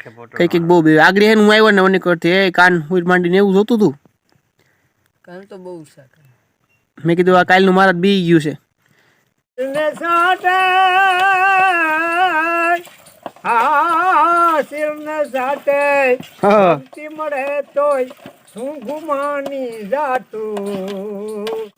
કઈ કંઈક બહુ બે આગળ હે હું આવ્યો ને મને કરતી એ કાન હુઈ માંડીને એવું જોતું હતું કાન તો બહુ સાકા મેં કીધું આ કાલનું મારા બી ગયું છે. ને સાટે હા ને સાટે હા. મળે તોય શું ગુમાની જાતું?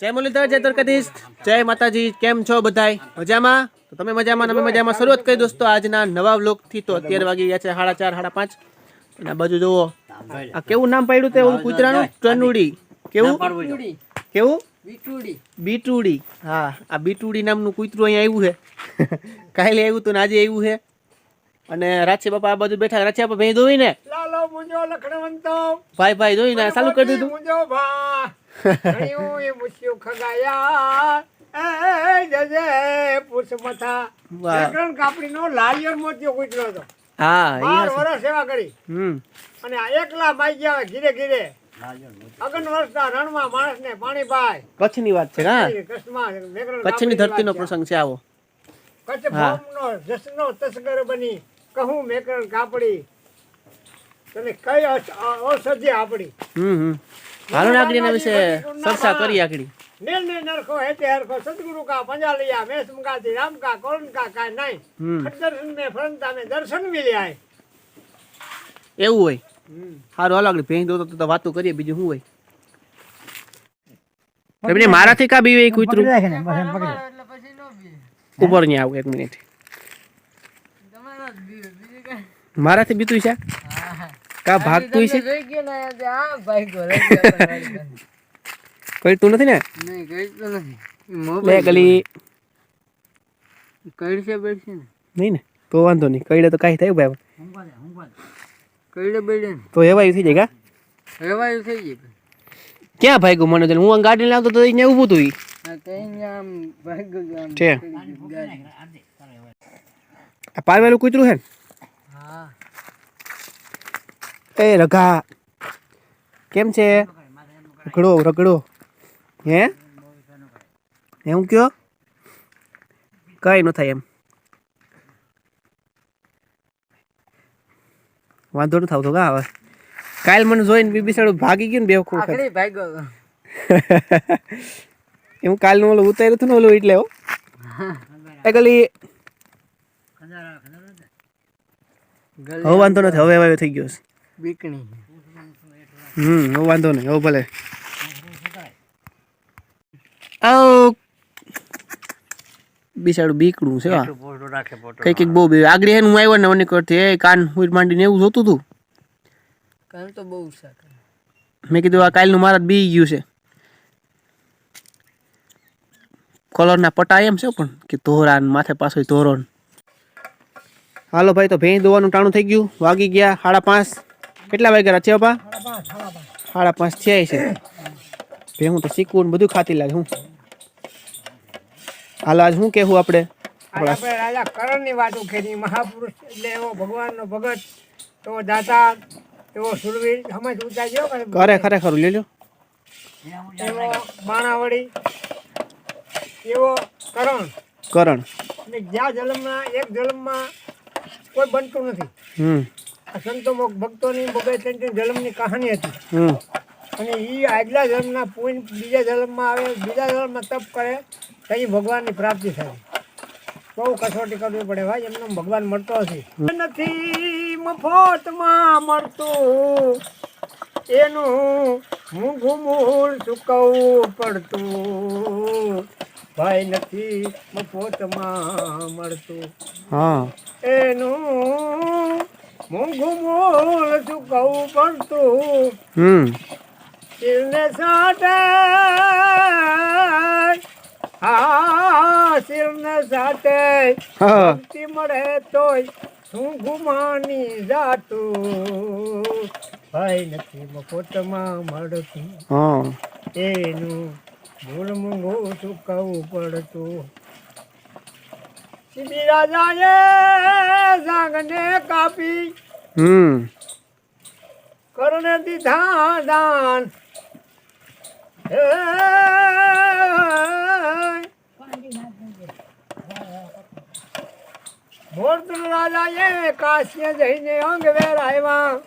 જય મુરલીધર જય દ્વારકાધીશ. જય માતાજી કેમ છો બધાય? મજામાં? તો તમે મજામાં અમે મજામાં. શરૂઆત કરી દોસ્તો આજના નવા વ્લોગથી તો અત્યારે વાગી ગયા છે સાડા ચાર સાડા પાંચ. અને આ બાજુ જુઓ આ કેવું નામ પાડ્યું તે ઓલું કૂતરાનું? ટનુડી. કેવું? કેવું? બીટુડી. હા આ બીટુડી નામનું કૂતરું અહીંયા આવ્યું છે. કાલે આવ્યું હતું ને આજે આવ્યું છે. અને રાચી બાપા આ બાજુ બેઠા રાચી બાપા ભાઈ દોઈ ને લાલો મુંજો લખણવંતો. ભાઈ ભાઈ ધોઈને ચાલુ કરી દીધું. ખગાયા. એ જજે પૂછ મથા. વાહ. એકરણ કાપડીનો લાલિયો મોતિયો કૂતરો હતો હા બાર વર્ષ સેવા કરી. અને એકલા માઈ ગયા ઘીરે ઘીરે અગન વર્ષના રણમાં માણસને પાણી પાય. કચ્છની વાત છે હા. કચ્છની ધરતીનો પ્રસંગ છે આવો. કચ્છ. ભોમનો જસનો તસ્કર બની. કહું મેકરણ કાપડી. તને કઈ ઔષધિ આપડી? હમ હમ. હાલો ને આગળ એના વિશે ચર્ચા કરી આગળ નીલ ને નરખો હેતે હરખો સદગુરુ કા પંજાલિયા મેસ મુકાતી રામ કા કોરણ કા કા નહીં. દર્શન મે ફરંતા મે દર્શન મિલ્યા એવું હોય. હારું હાલો આગળ ભેંસ દો તો વાતો કરીએ બીજું શું હોય? એમને મારાથી કા બીવે કૂતરું? નો ઉપર નહીં આવું એક મિનિટ. મારાથી બીતું છે? કા ભાગતું છે જોઈ ગયો ને આ ભાઈ ગો કઈ તું નથી ને? નહીં કઈ તો નથી. લે ગલી. કઈ છે ને? નહીં ને તો વાંધો નહીં. કઈડે તો કાંઈ થયું ભાઈ. કઈડે બેડે તો એવા થઈ જાય કા? એવાયું થઈ જાય ક્યાં ભાઈ ગયું મને હું ગાડી લાવતો તો અહીંયા ઊભું તું ઈ. આ કઈ આમ ભાઈ ગયો આમ છે. આ પારવેલું કૂતરું છે ને હા એ રઘા કેમ છે? રગડો રગડો. હે? એમ કયો? કઈ ન થાય એમ. વાંધો ન થતો કા હવે. કાલ મને જોઈને બી સાડું ભાગી ગયું ને બે વખત. એમ કાલનું ઓલું ઉતાર્યું હતું ને ઓલું એટલે એ ગલી. હવે વાંધો નથી હવે હવે થઈ ગયો છે. બીકણી હમ ઓ વાંધો નહીં ઓ ભલે. આવ. બિસાડું બીકડું છે કઈ કંઈક બહુ બે આગળ હેન હું આવ્યો ને મને કરતી એ કાન હુઈ માંડીને એવું જોતું હતું કાન તો બહુ શાક મેં કીધું આ કાલનું મારા બી ગયું છે. કલરના પટા એમ છે પણ કે ધોરા માથે પાછો ધોરણ. હાલો ભાઈ તો ભેંસ દોવાનું ટાણું થઈ ગયું. વાગી ગયા સાડા પાંચ. કેટલા વાગ્યા છે બાપા સાડા પાંચ થયા છે. હું તો શીખવું ને બધું ખાતી લાગે હું. હાલ આજ શું કહેવું આપણે? આપણે રાજા કરણની વાત કરી મહાપુરુષ એટલે એવો ભગવાનનો ભગત એવો દાતા એવો સુરવીર સમજ ઊંચા ગયો કે કરે ખરેખર લેજો એવો બાણાવળી એવો કરણ. કરણ. અને જ્યાં જન્મમાં એક જલમમાં કોઈ બનતું નથી. હમ. સંતો ભક્તોની ત્રણ ત્રણ જન્મની કહાની હતી. અને એ આગલા જન્મના પૂન બીજા જન્મમાં આવે બીજા જન્મમાં તપ કરે તો એ ભગવાનની પ્રાપ્તિ થાય. બહુ કસોટી કરવી પડે ભાઈ એમને ભગવાન મળતો નથી નથી મફતમાં મળતું. એનું મૂંઘું મૂળ ચૂકવવું પડતું. ભાઈ નથી મફતમાં મળતું. હા મૂળ ચૂકવવું પડતું. હમ. શિરને સાટે. હા શિરને સાટે. હા. મુક્તિ મળે તોય શું ગુમાની જાતું? ભાઈ નથી મફતમાં મળતું. એનું ભૂલ મૂંઘું ચૂકવવું પડતું. સીધી રાજાએ જાગને કાપી. હમ. કરને દીધા દાન. હે. મોરતું રાજાએ કાશીએ જઈને અંગ વેરાયવા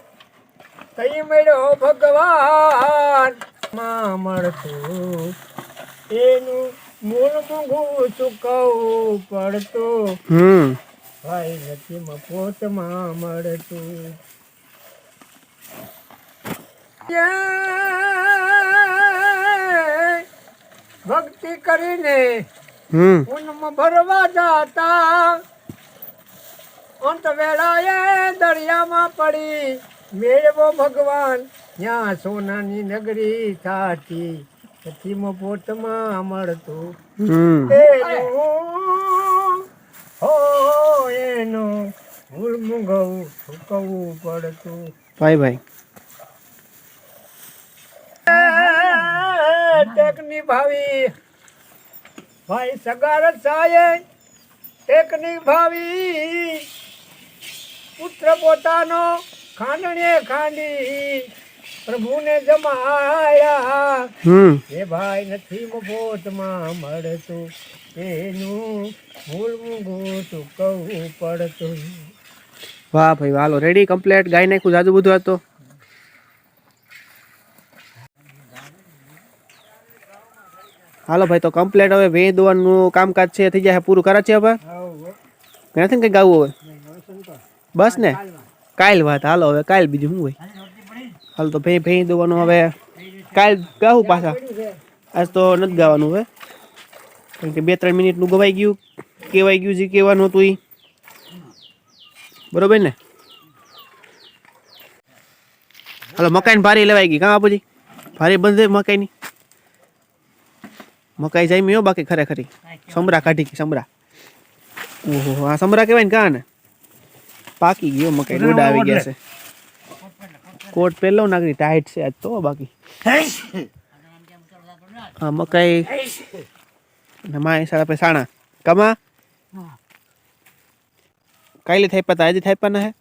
તઈ મળ્યો ભગવાન. માં મળતું એનું મૂંગું ચૂકવવું પડતું. હમ. ભાઈ નથી મફતમાં મળતું. ભક્તિ કરીને પૂનમાં ભરવા જાતા. અંત વેળાએ દરિયામાં પડી. મેળવો ભગવાન ત્યાં સોનાની નગરી થાતી. પછી પોટમાં મળતું એનું હો એનું મૂળ મૂંગવું ચૂકવવું પડતું. ભાઈ ભાઈ. ટેકની ભાવી. ભાઈ સગાર સાયે ટેકની ભાવી. પુત્ર પોતાનો ખાંડણીએ ખાંડી. પ્રભુને જમાયા. એ ભાઈ નથી મફતમાં મળતું. તેનું મૂળ મૂંગું કહું પડતું. વાહ ભાઈ વાલો. હાલો રેડી કમ્પ્લેટ ગાઈ નાખ્યું? જાજુ બધું હતો? હાલો ભાઈ તો કમ્પ્લેટ હવે વે દોવાનું કામકાજ છે થઈ જાય પૂરું કરે છે હવે? નથી ને કંઈ ગાવું હવે? બસ ને? કાલ વાત હાલો હવે કાલ બીજું શું હોય? હાલ તો ભાઈ ભાઈ દેવાનું હવે. કાલ ગાવું પાછા. આજ તો નથી ગાવાનું હવે. કારણ કે બે ત્રણ મિનિટનું ગવાઈ ગયું. કહેવાઈ ગયું જે કહેવાનું હતું એ બરોબર ને? હાલો મકાઈ ભારી લેવાઈ ગઈ. કાં બાપુજી? ભારી બંધ મકાઈની? મકાઈ જાય મેં બાકી ખરેખરી સમરા કાઢી ગઈ સમરા ઓહો, આ સમરા કહેવાય ને કાં ને પાકી ગયો મકાઈ. ગોડા આવી ગયા છે. કોટ પહેલો નાગરી ટાઈટ છે તો બાકી. હા, મકાઈ. ને માય સાડા પે સાણા કમા? કાલે થાય પતા આજે થાય ના હે?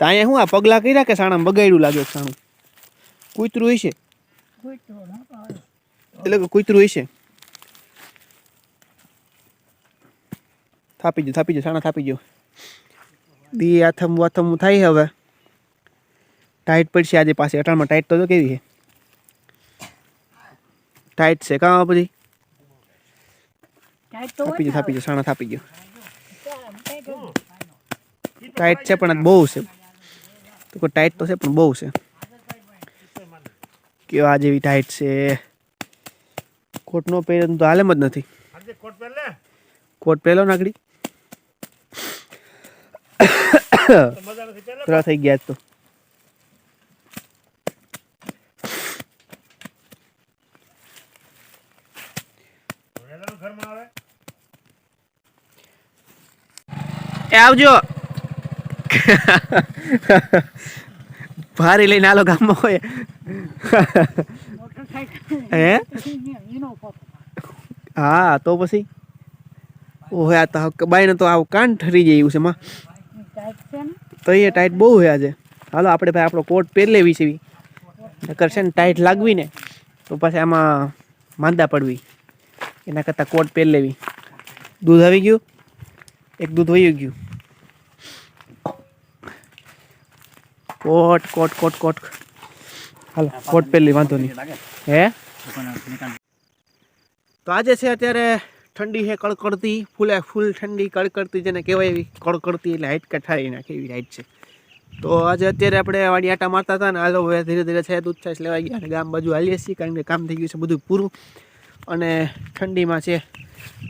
તો અહીંયા શું આ પગલા કર્યા કે સાણા બગાડ્યું લાગે સાણું? કૂતરું હશે? એટલે કે કૂતરું હશે? થાપી જો થાપી જો સાણા થાપી જો દી આથમ વાથમ થાય હવે. ટાઈટ પડશે આજે પાસે અટાણમાં ટાઈટ તો જો કેવી છે? ટાઈટ છે કાં પછી થાપી ગયો થાપી ગયો સાણા થાપી ગયો. ટાઈટ છે પણ આજ બહુ છે. તો કોઈ ટાઈટ તો છે પણ બહુ છે. કેવા જેવી ટાઈટ છે. કોટ નો પહેરે તો હાલેમ જ નથી. કોટ પહેલો નાગડી ત્રણ થઈ ગયા એ આવજો. ભારી લઈને આલો ગામમાં હોય. હે? હા તો પછી? ઓહે આ તો બાઈને તો આવું કાન ઠરી જાય એવું છે માં. તો એ ટાઈટ બહુ છે આજે. હાલો આપણે ભાઈ આપણો કોટ પહેરી લેવી છે કરશે ને ટાઈટ લાગવી ને તો પછી આમાં માંદા પડવી. એના કરતાં કોટ પહેરી લેવી. દૂધ આવી ગયું? એક દૂધ વહી ગયું. કોટ કોટ કોટ કોટ. હાલો કોટ પહેરી વાંધો નહીં. હે? તો આજે છે અત્યારે ઠંડી છે કડકડતી ફૂલે ફૂલ ઠંડી કડકડતી જેને કહેવાય એવી કડકડતી એટલે હાઈટ કઠારી નાખે એવી હાઈટ છે. તો આજે અત્યારે આપણે વાડી આટા મારતા હતા ને હાલો હવે ધીરે ધીરે છે દૂધ છાશ લેવાઈ ગયા અને ગામ બાજુ હાલીએ છીએ કારણ કે કામ થઈ ગયું છે બધું પૂરું. અને ઠંડીમાં છે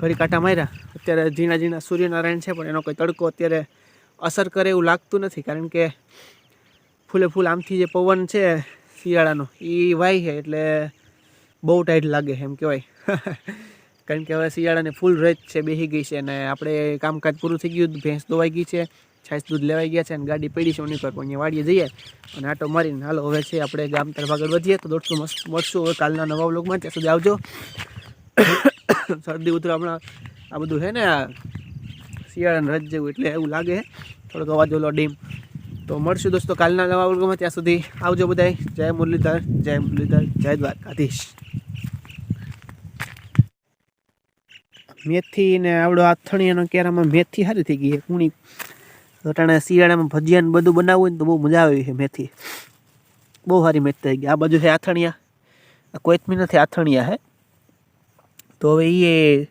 ઘડી કાંટા માર્યા. અત્યારે ઝીણા ઝીણા સૂર્યનારાયણ છે, પણ એનો કોઈ તડકો અત્યારે અસર કરે એવું લાગતું નથી, કારણ કે ફૂલે ફૂલ આમથી જે પવન છે શિયાળાનો એ વાય છે એટલે બહુ ટાઈટ લાગે એમ કહેવાય. કારણ કે હવે શિયાળાની ફૂલ રેત છે બેસી ગઈ છે અને આપણે કામકાજ પૂરું થઈ ગયું, ભેંસ દોવાઈ ગઈ છે. છાસ દૂધ લેવાઈ ગયા છે અને ગાડી પડી છે ઉની પર. પણ અહીંયા વાડીએ જઈએ અને આટો મારીને હાલો, હવે છે આપણે ગામ તરફ આગળ વધીએ તો દોસ્તો મસ્ત મળશું. હવે કાલના નવા બ્લોગમાં ત્યાં સુધી આવજો. શરદી ઉતરો હમણાં આ બધું છે ને શિયાળાને રજ જેવું એટલે એવું લાગે થોડોક અવાજ ઓલો ડીમ. તો મળશું દોસ્તો કાલના નવા બ્લોગમાં ત્યાં સુધી આવજો બધા જય મુરલીધર જય મુરલીધર, જય દ્વારકાધીશ. મેથી ને આવડો આથણીયાનો કેરામાં મેથી સારી થઈ ગઈ કુણી અટાણે શિયાળામાં ભજીયા ને બધું બનાવવું હોય ને તો બહુ મજા આવી છે મેથી. બહુ સારી મેથી થઈ ગઈ. આ બાજુ છે આથણિયા. આ કોઈથમી નથી આથણિયા હે તો હવે એ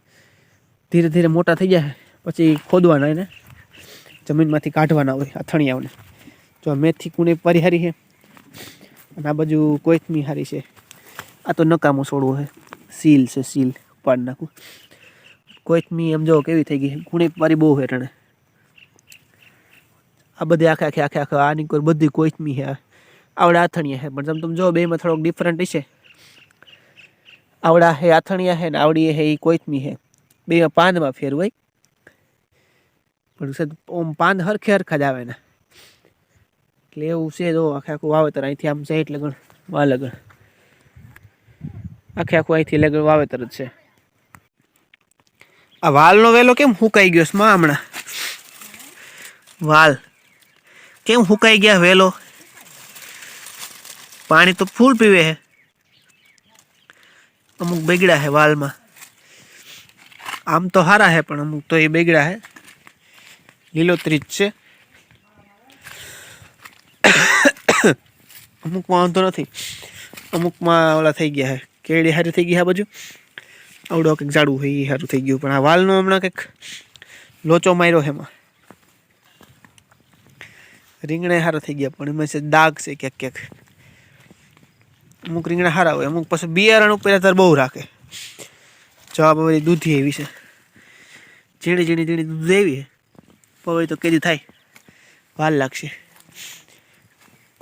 ધીરે ધીરે મોટા થઈ જાય પછી ખોદવાના એને. જમીનમાંથી કાઢવાના હોય આથણિયાઓને. જો મેથી કુણે પરી હારી છે. અને આ બાજુ કોઈથમી હારી છે. આ તો નકામું છોડવું છે. સીલ છે, સીલ. પાડ નાખું. કોઈથમી એમ જો કેવી થઈ ગઈ કુણે પારી બહુ હેઠણે આ બધી આખે આખે આખે આખે આની કોઈ બધી કોઈથમી છે આવડા આથણિયા છે પણ તમે તમે જો બેમાં થોડોક ડિફરન્ટ છે આવડા હે, આથણિયા છે ને આવડી હે એ કોઈથમી છે બેમાં પાનમાં ફેર હોય પણ ઓમ પાન હરખે હરખા જ આવે ને. એટલે એવું છે, જો આખે આખું વાવેતર અહીંથી આમ છે એટલે ગણ વા લગણ આખે આખું અહીંથી લગણ વાવેતર જ છે. આ વાલનો વેલો કેમ હુકાઈ ગયો છે હમણાં? વાલ. કેમ હુકાઈ ગયા વેલો? પાણી તો ફૂલ પીવે હે. અમુક બેગડા છે વાલમાં. આમ તો સારા છે પણ અમુક તો એ બેગડા હે. લીલોતરી જ છે. અમુકમાં વાંધો નથી. અમુકમાં ઓલા થઈ ગયા હે. કેળી સારી થઈ ગઈ આ બાજુ. આવડો કંઈક જાડું હોય એ સારું થઈ ગયું. પણ આ વાલનો હમણાં કંઈક લોચો માર્યો એમાં. રીંગણા સારા થઈ ગયા, પણ એમાં છે દાગ છે ક્યાંક ક્યાંક. અમુક રીંગણા સારા હોય, અમુક પછી બિયારણ ઉપર અત્યારે બહુ રાખે. જવાબ હવે દૂધી એવી છે. ઝીણી ઝીણી ઝીણી દૂધ એવી પવે તો કેદી થાય. વાર લાગશે.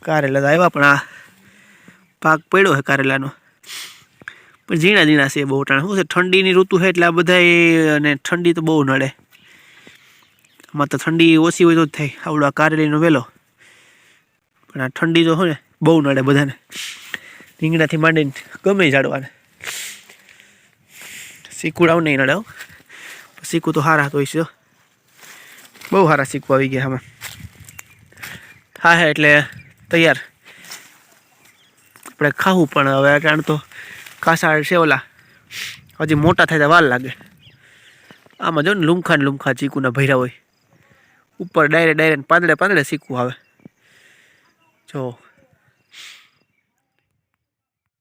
કારેલા તો આવ્યા, પણ આ પાક પડ્યો છે કારેલાનો. પણ ઝીણા ઝીણા છે બહુ ટાણા. શું છે, ઠંડીની ઋતુ છે એટલે આ બધા અને ઠંડી તો બહુ નડે. આમાં તો ઠંડી ઓછી હોય તો જ થાય. આવડો આ કારેલીનો વેલો. પણ આ ઠંડી તો હોય ને, બહુ નડે બધાને. રીંગણાથી માંડીને ગમે ઝાડવાને. શીકુડાવ નહીં નડે હો. શીકું તો સારા તો છે બહુ સારા શીકું આવી ગયા આમાં. હા હા, એટલે તૈયાર. આપણે ખાવું પણ હવે, કારણ તો કાસાળ છે ઓલા. હજી મોટા થાય તો વાર લાગે. આમાં જો ને લુમખા ને લુમખા ચીકુના ભૈરા હોય. ઉપર ડાયરે ડાયરેક્ટ પાંદડે પાંદડે શીખવું આવે જો.